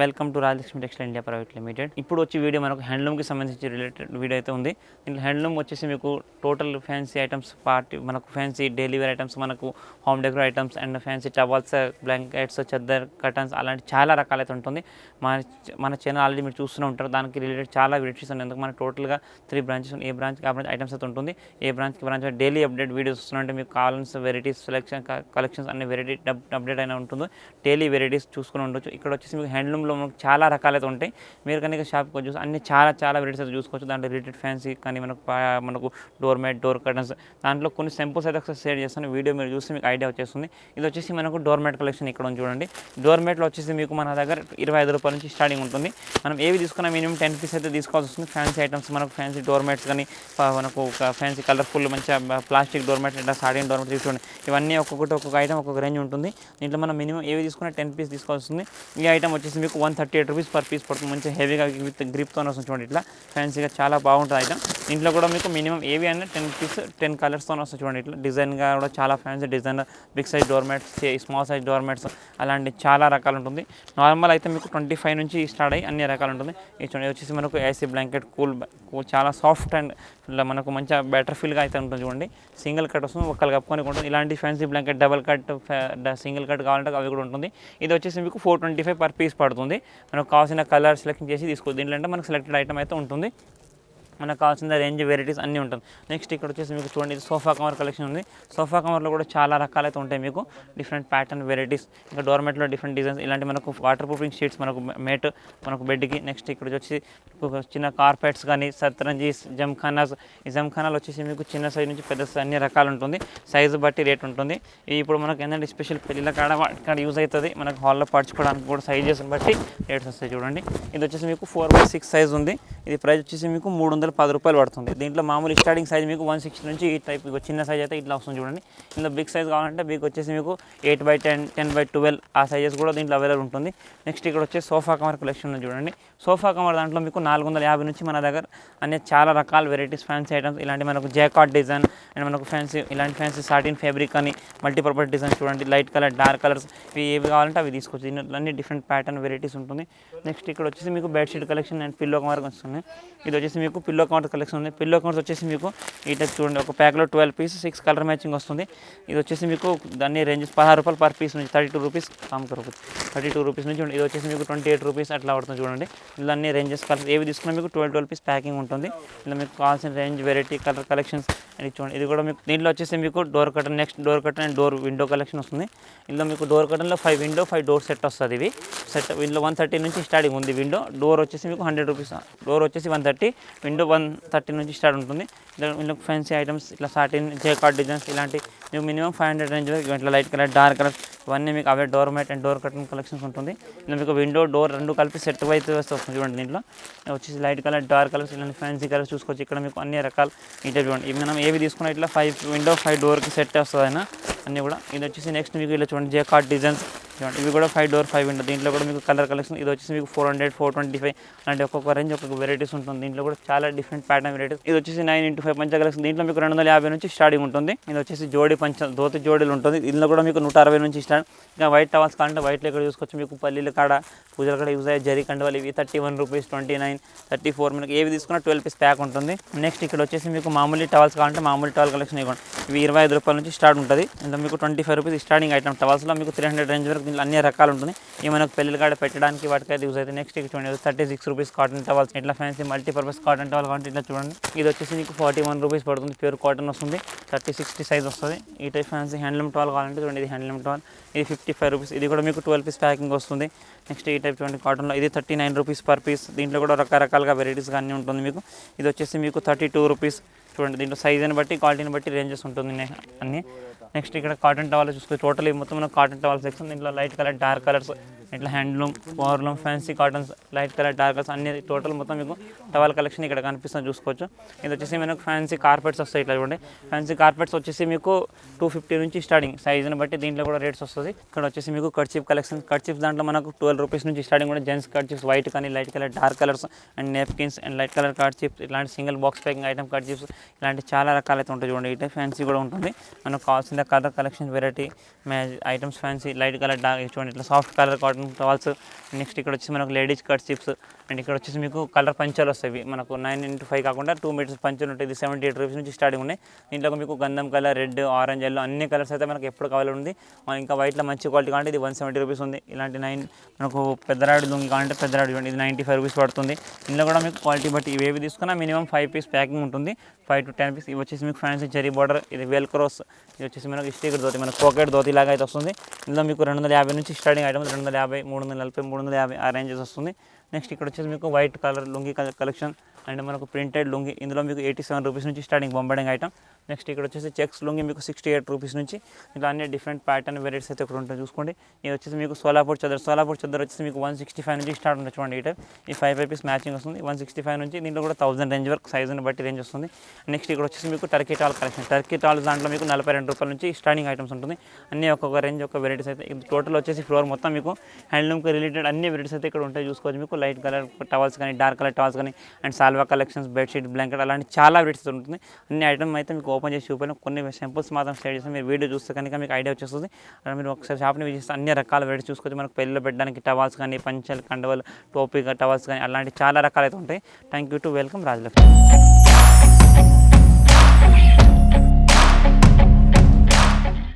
Welcome to Rajalakshmi textile India private limited. ఇప్పుడు వచ్చి video మనకు హ్యాండ్లూమ్కి సంబంధించి రిలేటెడ్ వీడియో అయితే ఉంది. దీంట్లో హ్యాండ్లూమ్ వచ్చేసి మీకు టోటల్ ఫ్యాన్సీ ఐటమ్స్ పార్టీ మనకు ఫ్యాన్సీ డైలీ వేర్ ఐటమ్స్ మనకు home decor items and fancy towels blankets చెద్దర్ curtains అలాంటి చాలా రకాలైతే ఉంటుంది. మన మన ఛానల్ ఆల్రెడీ మీరు చూస్తూనే ఉంటారు. దానికి రిలేటెడ్ చాలా వెరైటీస్ ఉన్నాయి. ఎందుకు మనకు టోటల్గా త్రీ బ్రాంచెస్ ఏ బ్రాంచ్కి ఆ బ్రాంచ్ ఐటమ్స్ అయితే ఉంటుంది. ఏ బ్రాంచ్కి బ్రాంచ్ డైలీ అప్డేట్ వీడియోస్ వస్తున్నాయంటే మీకు కావాల్సిన వెరైటీస్ సెలెక్షన్ కలెక్షన్స్ అన్ని వెరైటీ అప్డేట్ అయినా ఉంటుంది. డైలీ వెరైటీస్ చూసుకుని ఉండొచ్చు. ఇక్కడ వచ్చేసి మీకు హ్యాండ్లూమ్ షాప్లో మనకు చాలా రకాలైతే ఉంటాయి. మీరు కనుక షాప్కి వచ్చి చూసి అన్ని చాలా చాలా వెరైటీస్ అయితే చూసుకోవచ్చు. దాంట్లో రిలేటెడ్ ఫ్యాన్సీ కానీ మనకు మనకు డోర్ మ్యాట్ డోర్ కర్టన్స్ దాంట్లో కొన్ని సింపుల్స్ అయితే ఒకసారి షేర్ చేస్తాను. వీడియో మీరు చూస్తే మీకు ఐడియా వచ్చేస్తుంది. ఇది వచ్చేసి మనకు డోర్ మ్యాట్ కలెక్షన్ ఇక్కడ చూడండి. డోర్ మ్యాట్లో వచ్చేసి మీకు మన దగ్గర ఇరవై ఐదు రూపాయల నుంచి స్టార్టింగ్ ఉంటుంది. మనం ఏవి తీసుకున్నా మినిమం టెన్ పీస్ అయితే తీసుకోవాల్సి వస్తుంది. ఫ్యాన్సీ ఐటమ్స్ మనకు ఫ్యాన్సీ డోర్ మ్యాట్స్ కానీ మనకు ఫ్యాన్సీ కలర్ఫుల్ మంచిగా ప్లాస్టిక్ డోర్ మ్యాట్ ఇట్లా సాడిన్ డోర్ మ్యాట్ తీసుకోండి. ఇవన్నీ ఒక్కొక్కటి ఒక్కొక్క ఐటమ్ ఒక్కొక్క రేంజ్ ఉంటుంది. దీంట్లో మనం మినిమం ఏవి తీసుకున్నా టెన్ పీస్ తీసుకోవాల్సి వస్తుంది. ఈ ఐటమ్ వచ్చేసి మీకు one thirty eight rupees per piece పడుతుంది మంచి హెవీగా విత్ గ్రిప్తో వస్తుంది చూడండి ఇట్లా. ఫ్యాన్సీగా చాలా బాగుంటుంది ఐటమ్ దీంట్లో కూడా మీకు మినిమం ఏవి అయినా టెన్ పీస్ టెన్ కలర్స్తో వస్తుంది చూడండి ఇట్లా. డిజైన్గా కూడా చాలా fancy design big size door mats small size door mats అలాంటి చాలా రకాలు ఉంటుంది. నార్మల్ అయితే మీకు ట్వంటీ ఫైవ్ నుంచి స్టార్ట్ అయ్యి అన్ని రకాలు ఉంటుంది. ఇది చూడండి వచ్చేసి మనకు ఏసీ బ్లాంకెట్ కూల్ కూల్ చాలా సాఫ్ట్ అండ్ ఇలా మనకు మంచిగా బెటర్ ఫీల్గా అయితే ఉంటుంది చూడండి. సింగిల్ కట్ వస్తుంది ఒక్కరు కప్పుకొని ఉంటుంది ఇలాంటి fancy blanket double cut single cut కావాలంటే అవి కూడా ఉంటుంది. ఇది వచ్చేసి మీకు four twenty five per piece పడుతుంది. మనకు కావాల్సిన కలర్ సెలెక్ట్ చేసి తీసుకో దీంట్లో అంటే మనకు సెలెక్టెడ్ ఐటమ్ అయితే ఉంటుంది. మనకు కావాల్సిన రేంజ్ వెరైటీస్ అన్నీ ఉంటుంది. నెక్స్ట్ ఇక్కడ వచ్చేసి మీకు చూడండి ఇది సోఫా కవర్ కలెక్షన్ ఉంది. సోఫా కవర్లో కూడా చాలా రకాలైతే ఉంటాయి మీకు. డిఫరెంట్ ప్యాటర్న్ వెరైటీస్ ఇంకా డోర్మెట్లో డిఫరెంట్ డిజైన్స్ ఇలాంటి మనకు వాటర్ ప్రూఫింగ్ షీట్స్ మనకు మేట్ మనకు బెడ్కి నెక్స్ట్ ఇక్కడ వచ్చి చిన్న కార్పెట్స్ కానీ సత్రంజీస్ జమ్ఖానాస్ ఈ జమ్ఖానాలు వచ్చేసి మీకు చిన్న సైజ్ నుంచి పెద్ద అన్ని రకాలు ఉంటుంది. సైజు బట్టి రేట్ ఉంటుంది. ఇది ఇప్పుడు మనకు ఏంటంటే స్పెషల్ పెళ్ళిళ్ళ కాడ కాడ యూజ్ అవుతుంది. మనకు హాల్లో పడుచుకోవడానికి కూడా సైజెస్ బట్టి రేట్స్ వస్తాయి చూడండి. ఇది వచ్చేసి మీకు ఫోర్ బై సిక్స్ సైజ్ ఉంది. ఇది ప్రైస్ వచ్చేసి మీకు మూడు వందల పది రూపాయలు పడుతుంది. దీంట్లో మామూలు స్టార్టింగ్ సైజ్ మీకు వన్ సిక్స్టీ నుంచి ఈ టైప్ చిన్న సైజ్ అయితే ఇట్లా వస్తుంది చూడండి. ఇందులో బిగ్ సైజ్ కావాలంటే బిగ్ వచ్చేసి మీకు eight by ten ten by twelve ఆ సైజెస్ కూడా దీంట్లో అవైలబుల్ ఉంటుంది. నెక్స్ట్ ఇక్కడ వచ్చే సోఫా కవర్ కలెక్షన్ చూడండి. సోఫా కవర్ దాంట్లో మీకు నాలుగు వందల యాభై నుంచి మన దగ్గర అనే చాలా రకాల వెరైటీస్ ఫ్యాన్సీ ఐటమ్స్ ఇలాంటి మనకు జాకాట్ డిజైన్ అండ్ మనకు ఫ్యాన్సీ ఇలాంటి ఫ్యాన్సీ సాటిన్ ఫ్యాబ్రిక్ అని మల్టీపర్పస్ డిజైన్ చూడండి. లైట్ కలర్ డార్క్ కలర్స్ ఇవి ఏవి కావాలంటే అవి తీసుకోవచ్చు దీనిలో అన్ని డిఫరెంట్ ప్యాటర్న్ వెరైటీస్ ఉంటుంది. నెక్స్ట్ ఇక్కడ వచ్చేసి మీకు bedsheet collection and pillow cover వస్తుంది. ఇది వచ్చేసి మీకు పిల్లో పిల్లో కౌంటర్ కలెక్షన్ ఉంది. పిల్లో కౌంటర్స్ వచ్చేసి మీకు ఈ టైప్ చూడండి ఒక ప్యాక్లో twelve piece six colour matching వస్తుంది. ఇది వచ్చేసి మీకు దాన్ని రేంజ్ పదహారు రూపాయలు పర్ పీస్ నుంచి థర్టీ టూ రూపీస్ కామ్ రూపీస్ థర్టీ టూ రూపీస్ నుంచి ఇది వచ్చేసి మీకు ట్వంటీ ఎయిట్ రూపీస్ అట్లా పడుతుంది చూడండి. ఇలా అన్ని రేంజెస్ కలర్ ఏవి తీసుకున్నా మీకు ట్వెల్వ్ ట్వెల్వ్ పీస్ ప్యాకింగ్ ఉంటుంది. ఇలా మీకు కావాల్సిన range variety colour collections and చూడండి. ఇది కూడా మీకు దీంట్లో వచ్చేసి మీకు door curtain next door curtain and door window collection వస్తుంది. ఇందులో మీకు door కటన్లో five window five door set వస్తుంది ఇవి సెట్ ఇందులో వన్ థర్టీ నుంచి స్టార్టింగ్ ఉంది విండో డోర్ వచ్చేసి మీకు హండ్రెడ్ రూపీస్ డోర్ వచ్చేసి one thirty window one thirty నుంచి స్టార్ట్ ఉంటుంది. ఇందులో ఫ్యాన్సీ ఐటమ్స్ ఇట్లా సాటిన్ జే కార్డ్ డిజైన్స్ ఇలాంటి మీకు మినిమం ఫైవ్ హండ్రెడ్ రేంజ్ వరకు ఇట్లా లైట్ కలర్ డార్క్ కలర్ ఇవన్నీ మీకు అవే door mat and door curtain collections ఉంటుంది. ఇందులో మీకు విండో డోర్ రెండు కలిపి సెట్ అయితే వస్తుంది చూడండి దీంట్లో. వచ్చేసి లైట్ కలర్ డార్క్ కలర్స్ ఇలాంటి ఫ్యాన్సీ కలర్స్ చూసుకోవచ్చు. ఇక్కడ మీకు అన్ని రకాలు ఇంటర్ చూడండి. ఇవి మనం ఏవి తీసుకున్నా ఇట్లా ఫైవ్ విండో ఫైవ్ డోర్కి సెట్ వస్తుంది అయినా అన్నీ కూడా. ఇది వచ్చేసి నెక్స్ట్ మీకు ఇలా చూడండి జే కార్డ్ డిజైన్స్ చూడండి. ఇవి కూడా ఫైవ్ డోర్ ఫైవ్ విండో దీంట్లో కూడా మీకు కలర్ కలెక్షన్ ఇది వచ్చేసి మీకు four hundred four twenty five అలాంటి ఒక్కొక్క రేంజ్ ఒక్కొక్క వెరైటీస్ ఉంటుంది. దీంట్లో కూడా చాలా డిఫరెంట్ ప్యాటర్న్ వెరైటీస్ ఇది వచ్చేసి నైన్ ఇంటూ ఫైవ్ పంచ కలెక్షన్ దీంట్లో మీకు రెండు వందల యాభై నుంచి స్టార్టింగ్ ఉంటుంది. ఇది వచ్చేసి జోడి పంచ దోతి జోడీలు ఉంటుంది. దీంట్లో కూడా మీకు నూట అరవై నుంచి స్టార్ట్ ఇంకా వైట్ టవల్స్ కావాలంటే వైట్లో ఇక్కడ చూసుకోవచ్చు? మీకు పల్లీల కాడ పూజల కాడ యూజ్ అయ్యే జరీ కండవాలు ఇవి thirty one rupees twenty nine thirty four మనకి ఏవి తీసుకున్నా ట్వెల్వ్ పీస్ ప్యాక్ ఉంటుంది. నెక్స్ట్ ఇక్కడ వచ్చేసి మీకు మామూలు టవల్స్ కావాలంటే మామూలు టవల్ కలెక్షన్ ఇవ్వండి. ఇవి ఇరవై ఐదు రూపాయల నుంచి స్టార్ట్ ఉంటుంది. ఇందులో మీకు twenty five rupees starting item టవల్స్లో మీకు త్రీ హండ్రెడ్ రేంజ్ వరకు దీంట్లో అన్ని రకాలు ఉంటుంది. ఇవి మనకు పెళ్ళి కాడ పెట్టడానికి వాటికైతే యూజ్ అవుతుంది నెక్స్ట్ ఇక్కడ చూడండి thirty six rupees cotton towels ఇట్లా ఫ్యాన్సీ మల్టీపర్పస్ కాటన్ టవల్ కాబట్టి ఇట్లా చూడండి. ఇది వచ్చేసి మీకు ఫార్టీ వన్ రూపీస్ పడుతుంది. ప్యూర్ కాటన్ వస్తుంది. థర్టీ సిక్స్టీ సైజ్ వస్తుంది. ఈ టైప్ ఫ్యాన్సీ హ్యాండ్లూమ్ టవల్ కావాలంటే చూడండి ఇది హ్యాండ్లూమ్ టవల్ ఇది ఫిఫ్టీ ఫైవ్ రూపీస్ ఇది కూడా మీకు ట్వెల్వ్ పీస్ ప్యాకింగ్ వస్తుంది. నెక్స్ట్ ఈ టైప్ చూడండి కాటన్లో ఇది thirty nine rupees per piece దీంట్లో కూడా రకరకాలుగా వెరైటీస్ అన్నీ ఉంటుంది మీకు. ఇది వచ్చేసి మీకు థర్టీ టూ రూపీస్ చూడండి దీంట్లో సైజుని బట్టి క్వాలిటీని బట్టి రేంజెస్ ఉంటుంది అన్నీ అన్ని. నెక్స్ట్ ఇక్కడ కాటన్ టవల్ చూసుకో టోటల్ మొత్తం మనకు కాటన్ టవల్ సెక్షన్ దీంట్లో లైట్ కలర్ డార్క్ కలర్స్ ఇట్లా handloom powerloom fancy cottons light colour dark colours అన్ని టోటల్ మొత్తం మీకు టవల్ కలెక్షన్ ఇక్కడ కనిపిస్తుంది చూసుకోవచ్చు. ఇది వచ్చేసి మనకు ఫ్యాన్సీ కార్పెట్స్ వస్తాయి ఇట్లా చూడండి. ఫ్యాన్సీ కార్పెట్స్ వచ్చేసి మీకు టూ ఫిఫ్టీ నుంచి స్టార్టింగ్ సైజుని బట్టి దీంట్లో కూడా రేట్స్ వస్తుంది. ఇక్కడ వచ్చేసి మీకు కర్చీఫ్ కలెక్షన్ కర్చీఫ్ దాంట్లో మనకు ట్వెల్వ్ రూపీస్ నుంచి స్టార్టింగ్ కూడా జెంట్స్ కర్చీఫ్స్ వైట్ కానీ light colour dark colours and napkins and light colour kerchiefs ఇలాంటి single box packing item kerchiefs ఇలాంటి చాలా రకాలైతే ఉంటాయి చూడండి. ఇటే ఫ్యాన్సీ కూడా ఉంటుంది. మనకు కావాల్సిన colour collection variety match items fancy light colour dark చూడండి. ఇట్లా soft colour cotton cotton towels next ఇక్కడ వచ్చేసి మనకు లేడీస్ కట్ చిప్స్ అండ్ ఇక్కడ వచ్చేసి మీకు కలర్ పంచాలు వస్తాయి. మనకు నైన్ ఇంటూ ఫైవ్ కాకుండా టూ మీటర్స్ పంచులు ఉంటాయి. ఇది సెవెంటీ ఎయిట్ రూపీస్ నుంచి స్టార్టింగ్ ఉన్నాయి. దీంట్లో మీకు గంధం కలర్ రెడ్ ఆరెంజ్ ఎల్లో అన్ని కలర్స్ అయితే మనకు ఎప్పుడు కావాలి ఉంది. ఇంకా వైట్లో మంచి క్వాలిటీ కావాలంటే ఇది వన్ సెవెంటీ రూపీస్ ఉంది. ఇలాంటి నైన్ మనకు పెద్దరాడి దుంగి కావాలంటే పెద్దరాడి చూడండి ఇది నైంటీ ఫైవ్ రూపీస్ పడుతుంది. ఇందులో కూడా మీకు క్వాలిటీ బట్టి ఇవేవి తీసుకున్నా మినిమం ఫైవ్ పీస్ ప్యాకింగ్ ఉంటుంది. ఫైవ్ టు టెన్ పీస్ ఇవి వచ్చేసి మీకు ఫ్యాన్సీ జరీ బార్డర్ ఇది వెల్ క్రోస్ ఇది వచ్చేసి మనకు స్టికర్ దోతి మనకు పాకెట్ దోతి లాగా అయితే వస్తుంది. ఇందులో మీకు రెండు వందల యాభై నుంచి స్టార్టింగ్ ఐటమ్స్ రెండు వందల యాభై మూడు వందల నలభై మూడు వందల యాభై ఆ రేంజెస్ వస్తుంది. నెక్స్ట్ ఇక్కడ వచ్చేసి మీకు white colour lungi collection and మనకు ప్రింటెడ్ లుంగి ఇందులో మీకు ఎయిటీ సెవెన్ రూపీస్ నుంచి స్టార్టింగ్ బొంబడింగ్ ఐటమ్ నెక్స్ట్ ఇక్కడ వచ్చేసి చెక్స్ లుంగి మీకు సిక్స్టీ ఎయిట్ రూపీస్ నుంచి ఇలా అన్ని డిఫరెంట్ ప్యాటర్న్ వెరైటీస్ అయితే ఇక్కడ ఉంటాయి చూసుకోండి. ఇది వచ్చేసి మీకు సోలాపూర్ చదర్ సోలాపూర్ చదర్ వచ్చేసి మీకు వన్ సిక్స్టీ ఫైవ్ నుంచి స్టార్ట్ ఉంటుంది చూడండి ఈ ఈ ఫైవ్ రూపీస్ మ్యాచింగ్ వస్తుంది. వన్ సిక్స్టీ ఫైవ్ నుంచి దీంట్లో కూడా థౌసండ్ రేంజ్ వరకు సైజుని బట్టి రేంజ్ వస్తుంది. నెక్స్ట్ ఇక్కడ వచ్చేసి మీకు turkey towel collection turkey towel దాంట్లో మీకు నలభై రెండు రూపాయల నుంచి స్టార్టింగ్ ఐటమ్స్ ఉంటుంది. అన్ని ఒక్కొక్క రేంజ్ ఒక వెరైటీస్ అయితే. టోటల్ వచ్చేసి ఫ్లోర్ మొత్తం మీకు హ్యాండ్లూమ్కి రిలేటెడ్ అన్ని వెరైటీస్ అయితే ఇక్కడ ఉంటాయి చూసుకోవచ్చు మీకు. లైట్ కలర్ టవల్స్ కానీ డార్క్ కలర్ టవల్స్ కానీ అండ్ సాల్వా కలెక్షన్స్ బెడ్షీట్ బ్లాంకెట్ అలాంటి చాలా వెరైటీస్ ఉంటుంది. అన్ని ఐటమ్ అయితే మీకు ఓపెన్ చేసి చూపాను కొన్ని సింపుల్స్ మాత్రం స్టేట్ చేస్తే మీరు వీడియో చూస్తే కనుక మీకు ఐడియా వచ్చేస్తుంది. అలా మీరు ఒకసారి షాప్ని విజిస్తే చేస్తే అన్ని రకాల వెరైటీస్ చూసుకోవచ్చు మనకు పెళ్ళిలో పెట్టడానికి టవాల్స్ కానీ పంచలు కండవలు టోపీ టవల్స్ కానీ అలాంటి చాలా రకాలు అయితే ఉంటాయి. Thank you to welcome Rajalakshmi